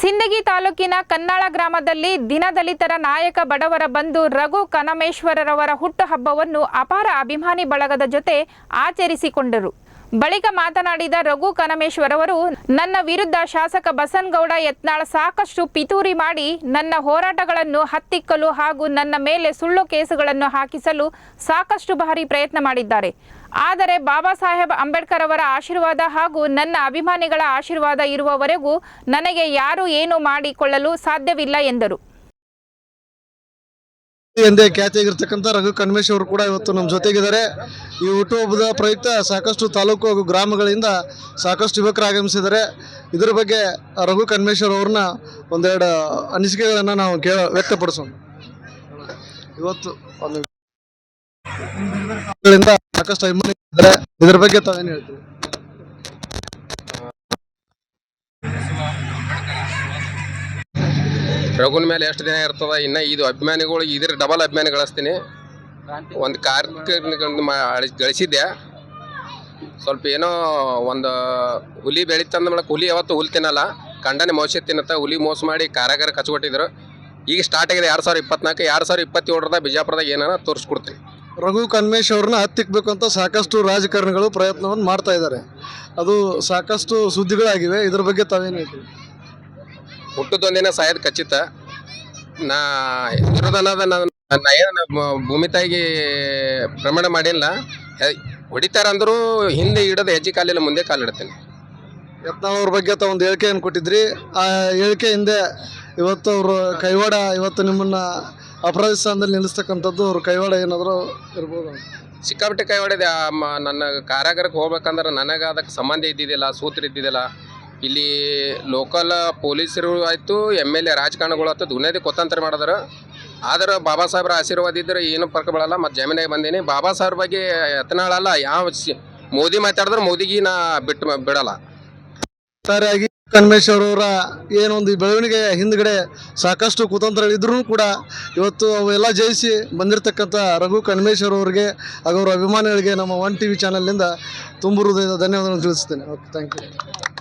ಸಿಂದಗಿ ತಾಲೂಕಿನ ಕನ್ನಾಳ ಗ್ರಾಮದಲ್ಲಿ ದಿನದಲಿತರ ನಾಯಕ ಬಡವರ ಬಂಧು ರಘು ಕನಮೇಶ್ವರರವರ ಹುಟ್ಟುಹಬ್ಬವನ್ನು ಅಪಾರ ಅಭಿಮಾನಿ ಬಳಗದ ಜೊತೆ ಆಚರಿಸಿಕೊಂಡರು. ಬಳಿಕ ಮಾತನಾಡಿದ ರಘು ಕನಮೇಶ್ವರ್ ಅವರು ನನ್ನ ವಿರುದ್ಧ ಶಾಸಕ ಬಸನ್ಗೌಡ ಯತ್ನಾಳ್ ಸಾಕಷ್ಟು ಪಿತೂರಿ ಮಾಡಿ ನನ್ನ ಹೋರಾಟಗಳನ್ನು ಹತ್ತಿಕ್ಕಲು ಹಾಗೂ ನನ್ನ ಮೇಲೆ ಸುಳ್ಳು ಕೇಸುಗಳನ್ನು ಹಾಕಿಸಲು ಸಾಕಷ್ಟು ಬಾರಿ ಪ್ರಯತ್ನ ಮಾಡಿದ್ದಾರೆ. ಆದರೆ ಬಾಬಾ ಸಾಹೇಬ್ ಅಂಬೇಡ್ಕರ್ ಅವರ ಆಶೀರ್ವಾದ ಹಾಗೂ ನನ್ನ ಅಭಿಮಾನಿಗಳ ಆಶೀರ್ವಾದ ಇರುವವರೆಗೂ ನನಗೆ ಯಾರೂ ಏನು ಮಾಡಿಕೊಳ್ಳಲು ಸಾಧ್ಯವಿಲ್ಲ ಎಂದರು. ಎಂದೇ ಖ್ಯಾತಿಯಾಗಿರ್ತಕ್ಕಂಥ ರಘು ಕಣ್ಮೇಶ್ ಅವರು ಕೂಡ ಇವತ್ತು ನಮ್ಮ ಜೊತೆಗಿದ್ದಾರೆ. ಈ ಹುಟ್ಟುಹಬ್ಬದ ಪ್ರಯುಕ್ತ ಸಾಕಷ್ಟು ತಾಲೂಕು ಹಾಗೂ ಗ್ರಾಮಗಳಿಂದ ಸಾಕಷ್ಟು ಯುವಕರು ಆಗಮಿಸಿದ್ದಾರೆ. ಇದರ ಬಗ್ಗೆ ರಘು ಕನ್ಮೇಶ್ವರ್ ಅವ್ರನ್ನ ಒಂದೆರಡು ಅನಿಸಿಕೆಗಳನ್ನು ನಾವು ಕೇಳ ವ್ಯಕ್ತಪಡಿಸೋಣ. ಇವತ್ತು ಒಂದು ಸಾಕಷ್ಟು ಇದ್ದಾರೆ ಇದರ ಬಗ್ಗೆ ತಾವೇನು ಹೇಳ್ತೀವಿ ರಘುನ ಮೇಲೆ ಎಷ್ಟು ದಿನ ಇರ್ತದ, ಇನ್ನ ಇದು ಅಭಿಮಾನಿಗಳು ಇದ್ರ ಡಬಲ್ ಅಭಿಮಾನಿ ಗಳಿಸ್ತೀನಿ. ಒಂದು ಕಾರ್ಯಕ್ರಮ ಗಳಿಸಿದ್ದೆ. ಸ್ವಲ್ಪ ಏನೋ ಒಂದು ಹುಲಿ ಬೆಳಿತಂದ ಮೇಲೆ ಹುಲಿ ಯಾವತ್ತು ಹುಲಿ ತಿನ್ನಲ್ಲ ಕಂಡನೆ ಮೋಸ ತಿನ್ನತ್ತ, ಹುಲಿ ಮೋಸ ಮಾಡಿ ಕಾರಾಗಾರ ಕಚ್ಕೊಟ್ಟಿದ್ರು. ಈಗ ಸ್ಟಾರ್ಟ್ ಆಗಿದೆ ಎರಡು ಸಾವಿರ ಇಪ್ಪತ್ನಾಲ್ಕು, ಎರಡು ಸಾವಿರ ಇಪ್ಪತ್ತೇಳರದ ಬಿಜಾಪುರದಾಗ ಏನಾರ ತೋರಿಸ್ಕೊಡ್ತೀನಿ. ರಘು ಕನ್ಮೇಶ್ ಅವ್ರನ್ನ ಹತ್ತಿಕ್ಬೇಕು ಅಂತ ಸಾಕಷ್ಟು ರಾಜಕಾರಣಿಗಳು ಪ್ರಯತ್ನವನ್ನು ಮಾಡ್ತಾ ಇದ್ದಾರೆ. ಅದು ಸಾಕಷ್ಟು ಸುದ್ದಿಗಳಾಗಿವೆ. ಇದ್ರ ಬಗ್ಗೆ ತಾವೇನು ಹೇಳ್ತೀವಿ ಹುಟ್ಟದೊಂದಿನ ಸಾಯದ್ ಖಚಿತ. ನಾ ಹೆಸರುದಲ್ಲದ ನಾ ಏನು ಭೂಮಿ ತಾಯಿಗೆ ಪ್ರಮಾಣ ಮಾಡಿಲ್ಲ. ಹೊಡಿತಾರ ಹೊಡಿತಾರಂದ್ರೂ ಹಿಂದೆ ಇಡೋದು ಹೆಜ್ಜೆ ಕಾಲಿಲ್ಲ ಮುಂದೆ ಕಾಲಿಡ್ತೇನೆ ಯತ್ನಾಳ್ ಅವ್ರ ಬಗ್ಗೆ ಒಂದು ಹೇಳಿಕೆಯನ್ನು ಕೊಟ್ಟಿದ್ರಿ. ಆ ಹೇಳಿಕೆ ಹಿಂದೆ ಇವತ್ತು ಅವರು ಕೈವಾಡ ಇವತ್ತು ನಿಮ್ಮನ್ನ ಅಪರಾಧ ಸ್ಥಾನದಲ್ಲಿ ನಿಲ್ಲಿಸ್ತಕ್ಕಂಥದ್ದು ಅವ್ರ ಕೈವಾಡ ಏನಾದರೂ ಇರ್ಬೋದು. ಸಿಕ್ಕಾಪಟ್ಟೆ ಕೈವಾಡಿದೆ ನನ್ನ ಕಾರಾಗಾರಕ್ಕೆ ಹೋಗ್ಬೇಕಂದ್ರೆ ನನಗೆ ಅದಕ್ಕೆ ಸಂಬಂಧ ಇದ್ದಿದ್ದಿಲ್ಲ ಸೂತ್ರ ಇದ್ದಿದ್ದಿಲ್ಲ. ಇಲ್ಲಿ ಲೋಕಲ್ ಪೊಲೀಸರು ಆಯಿತು ಎಂ ಎಲ್ ಎ ರಾಜಕಾರಣಗಳು ಆಯ್ತು ದುನಿಯಾದಿ ಕೊತ್ತಂತರ ಮಾಡಿದ್ರು. ಆದ್ರೆ ಬಾಬಾ ಸಾಹೇಬ್ರ ಆಶೀರ್ವಾದ ಇದ್ರೆ ಏನು ಫರ್ಕ್ ಬೀಳಲ್ಲ. ಮತ್ತು ಜಮೀನಾಗೆ ಬಂದೀನಿ. ಬಾಬಾ ಸಾಹೇಬ್ರ ಬಗ್ಗೆ ಎತ್ತನಾಳಲ್ಲ ಯಾವ ಮೋದಿ ಮಾತಾಡಿದ್ರೆ ಮೋದಿಗೆ ನಾ ಬಿಟ್ಟು ಬಿಡಲ್ಲ. ಒಟ್ಟಾರೆಯಾಗಿ ಕನ್ಮೇಶ್ ಅವರವರ ಏನೊಂದು ಬೆಳವಣಿಗೆ ಹಿಂದ್ಗಡೆ ಸಾಕಷ್ಟು ಕುತಂತ್ರಗಳಿದ್ರೂ ಕೂಡ ಇವತ್ತು ಅವೆಲ್ಲ ಜಯಿಸಿ ಬಂದಿರತಕ್ಕಂಥ ರಘು ಕನ್ಮೇಶ್ವರ್ ಅವರಿಗೆ ಹಾಗೂ ಅವರ ಅಭಿಮಾನಿಗಳಿಗೆ ನಮ್ಮ ಒನ್ ಟಿ ವಿ ಚಾನಲ್ನಿಂದ ತುಂಬ ಹೃದಯದ ಧನ್ಯವಾದಗಳನ್ನು ತಿಳಿಸ್ತೇನೆ. Okay thank you